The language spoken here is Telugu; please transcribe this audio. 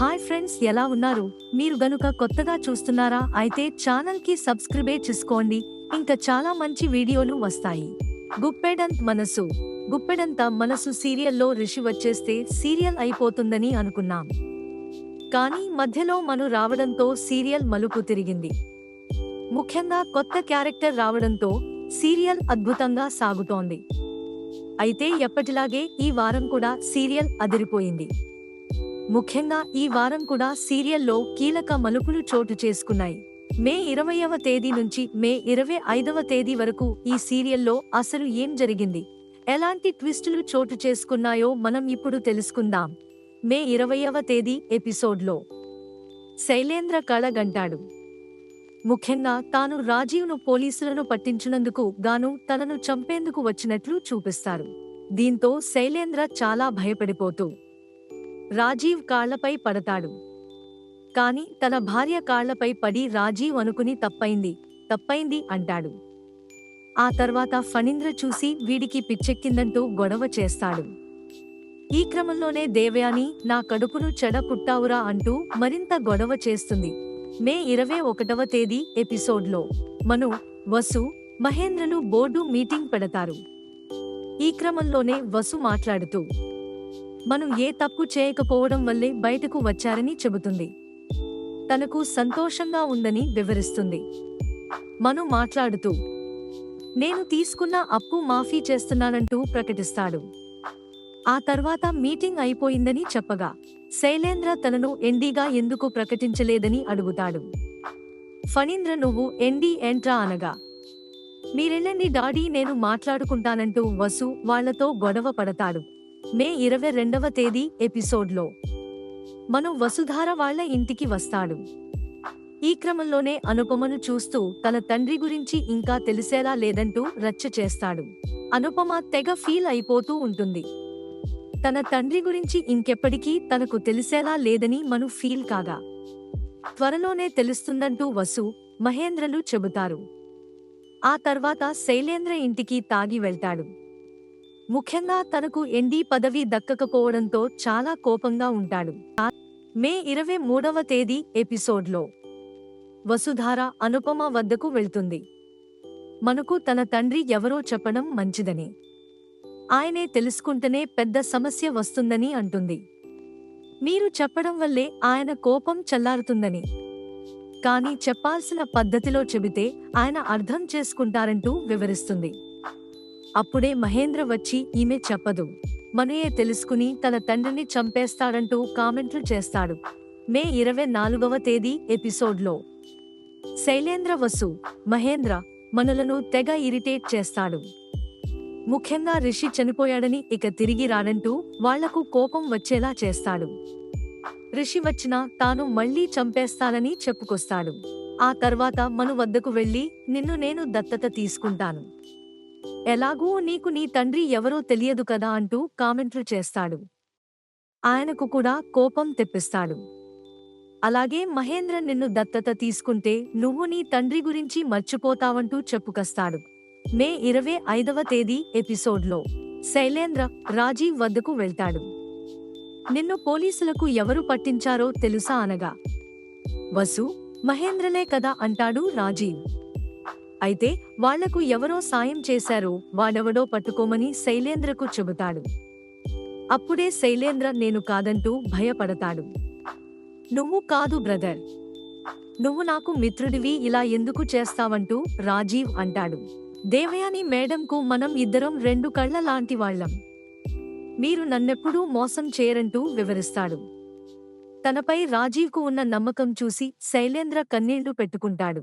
హాయ్ ఫ్రెండ్స్ ఎలా ఉన్నారు? మీరు గనుక కొత్తగా చూస్తున్నారా అయితే ఛానల్కి సబ్స్క్రైబే చేసుకోండి. ఇంకా చాలా మంచి వీడియోలు వస్తాయి. గుప్పెడంత్ మనసు. గుప్పెడంత మనసు సీరియల్లో రిషి వచ్చేస్తే సీరియల్ అయిపోతుందని అనుకున్నాం. కానీ మధ్యలో మను రావడంతో సీరియల్ మలుపు తిరిగింది. ముఖ్యంగా కొత్త క్యారెక్టర్ రావడంతో సీరియల్ అద్భుతంగా సాగుతోంది. అయితే ఎప్పటిలాగే ఈ వారం కూడా సీరియల్ అదిరిపోయింది. ముఖ్యంగా ఈ వారం కూడా సీరియల్లో కీలక మలుపులు చోటు చేసుకున్నాయి. మే ఇరవైవ తేదీ నుంచి మే ఇరవై ఐదవ తేదీ వరకు ఈ సీరియల్లో అసలు ఏం జరిగింది? ఎలాంటి ట్విస్టులు చోటు చేసుకున్నాయో మనం ఇప్పుడు తెలుసుకుందాం. మే ఇరవైవ తేదీ ఎపిసోడ్లో శైలేంద్ర కళగంటాడు. ముఖ్యంగా తాను రాజీవ్ను పోలీసులను పట్టించినందుకు గాను తనను చంపేందుకు వచ్చినట్లు చూపిస్తారు. దీంతో శైలేంద్ర చాలా భయపడిపోతూ రాజీవ్ కాళ్ళపై పడతాడు. కాని తన భార్య కాళ్ళపై పడి రాజీవ్ అనుకుని తప్పైంది తప్పైంది అంటాడు. ఆ తర్వాత ఫణీంద్ర చూసి వీడికి పిచ్చెక్కిందంటూ గొడవ చేస్తాడు. ఈ క్రమంలోనే దేవయాని నా కడుపును చెడ పుట్టావురా అంటూ మరింత గొడవ చేస్తుంది. మే ఇరవై ఒకటవ తేదీ ఎపిసోడ్లో మను వసు మహేంద్రలు బోర్డు మీటింగ్ పెడతారు. ఈ క్రమంలోనే వసు మాట్లాడుతూ మనం ఏ తప్పు చేయకపోవడం వల్లే బయటకు వచ్చారని చెబుతుంది. తనకు సంతోషంగా ఉందని వివరిస్తుంది. మను మాట్లాడుతూ నేను తీసుకున్న అప్పు మాఫీ చేస్తున్నానంటూ ప్రకటిస్తాడు. ఆ తర్వాత మీటింగ్ అయిపోయిందని చెప్పగా శైలేంద్ర తనను ఎండీగా ఎందుకు ప్రకటించలేదని అడుగుతాడు. ఫణీంద్ర నువ్వు ఎండీ ఎంట్రా అనగా మీరెళ్ళండి డాడీ నేను మాట్లాడుకుంటానంటూ వసు వాళ్ళతో గొడవ పడతాడు. మే ఇరవై రెండవ తేదీ ఎపిసోడ్లో. మను వసుధార వాళ్ళ ఇంటికి వస్తాడు. ఈ క్రమంలోనే అనుపమను చూస్తూ తన తండ్రి గురించి ఇంకా తెలిసేలా లేదంటూ రచ్చ చేస్తాడు. అనుపమ తెగ ఫీల్ అయిపోతూ ఉంటుంది. తన తండ్రి గురించి ఇంకెప్పటికీ తనకు తెలిసేలా లేదని మను ఫీల్ కాగా. త్వరలోనే తెలుస్తుందంటూ వసు మహేంద్రలు చెబుతారు. ఆ తర్వాత శైలేంద్ర ఇంటికి తాగి వెళ్తాడు. ముఖ్యంగా తనకు ఎండీ పదవి దక్కకపోవడంతో చాలా కోపంగా ఉంటాడు. మే ఇరవై మూడవ తేదీ ఎపిసోడ్లో వసుధార అనుపమ వద్దకు వెళ్తుంది. మనకు తన తండ్రి ఎవరో చెప్పడం మంచిదని ఆయనే తెలుసుకుంటేనే పెద్ద సమస్య వస్తుందని అంటుంది. మీరు చెప్పడం వల్లే ఆయన కోపం చల్లారుతుందని కానీ చెప్పాల్సిన పద్ధతిలో చెబితే ఆయన అర్థం చేసుకుంటారంటూ వివరిస్తుంది. అప్పుడే మహేంద్ర వచ్చి ఈమె చెప్పదు. మనయే తెలుసుకుని తన తండ్రిని చంపేస్తాడంటూ కామెంట్లు చేస్తాడు. మే ఇరవై నాలుగవ తేదీ ఎపిసోడ్లో. శైలేంద్ర వసు మహేంద్ర మనలను తెగ ఇరిటేట్ చేస్తాడు. ముఖ్యంగా రిషి చనిపోయాడని ఇక తిరిగి రాడంటూ వాళ్ళకు కోపం వచ్చేలా చేస్తాడు. రిషి వచ్చినా తాను మళ్ళీ చంపేస్తానని చెప్పుకొస్తాడు. ఆ తర్వాత మను వద్దకు వెళ్ళి నిన్ను నేను దత్తత తీసుకుంటాను. ఎలాగూ నీకు నీ తండ్రి ఎవరో తెలియదు కదా అంటూ కామెంట్లు చేస్తాడు. ఆయనకు కూడా కోపం తెప్పిస్తాడు. అలాగే మహేంద్ర నిన్ను దత్తత తీసుకుంటే నువ్వు నీ తండ్రి గురించి మర్చిపోతావంటూ చెప్పుకొస్తాడు. మే ఇరవై ఐదవ తేదీ ఎపిసోడ్లో శైలేంద్ర రాజీవ్ వద్దకు వెళ్తాడు. నిన్ను పోలీసులకు ఎవరు పట్టించారో తెలుసా అనగా వసు మహేంద్రలే కదా అంటాడు రాజీవ్. అయితే వాళ్ళకు ఎవరో సాయం చేశారో వాడెవడో పట్టుకోమని శైలేంద్రకు చెబుతాడు. అప్పుడే శైలేంద్ర నేను కాదంటూ భయపడతాడు. నువ్వు కాదు బ్రదర్. నువ్వు నాకు మిత్రుడివి ఇలా ఎందుకు చేస్తావంటూ రాజీవ్ అంటాడు. దేవయాని మేడంకు మనం ఇద్దరం రెండు కళ్ళ లాంటి వాళ్ళం. మీరు నన్నెప్పుడూ మోసం చేయరంటూ వివరిస్తాడు. తనపై రాజీవ్కు ఉన్న నమ్మకం చూసి శైలేంద్ర కన్నీళ్ళు పెట్టుకుంటాడు.